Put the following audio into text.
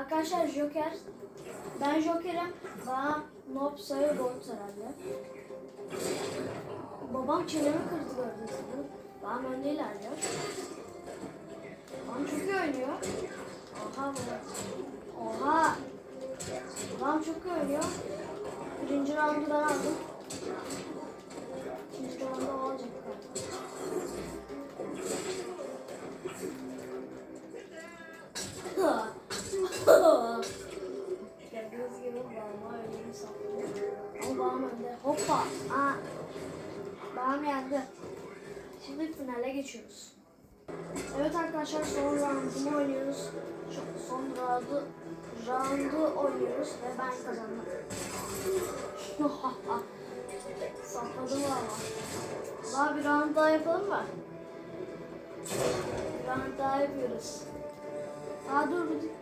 Arkadaşlar Joker. Ben Joker'im. Bana Nob sayı Gold herhalde. Babam çenemi kırdı gördüğünüz gibi. Babam önde ilerliyor. Babam çok iyi oynuyor. Oha baba. Oha. Babam çok iyi oynuyor. Birinci roundu ben aldım. İkinci roundu o alacak galiba. Gördüğünüz gibi babama önümü sattı. Ama babam önde. Hoppa. Aa. Babam yendi. Şimdi finale geçiyoruz. Evet arkadaşlar son roundumu oynuyoruz. Şu- Son roundu, roundu oynuyoruz ve ben kazandım. Sakladım ama. Daha bir round daha yapalım mı? Bir round daha yapıyoruz. Aa dur bir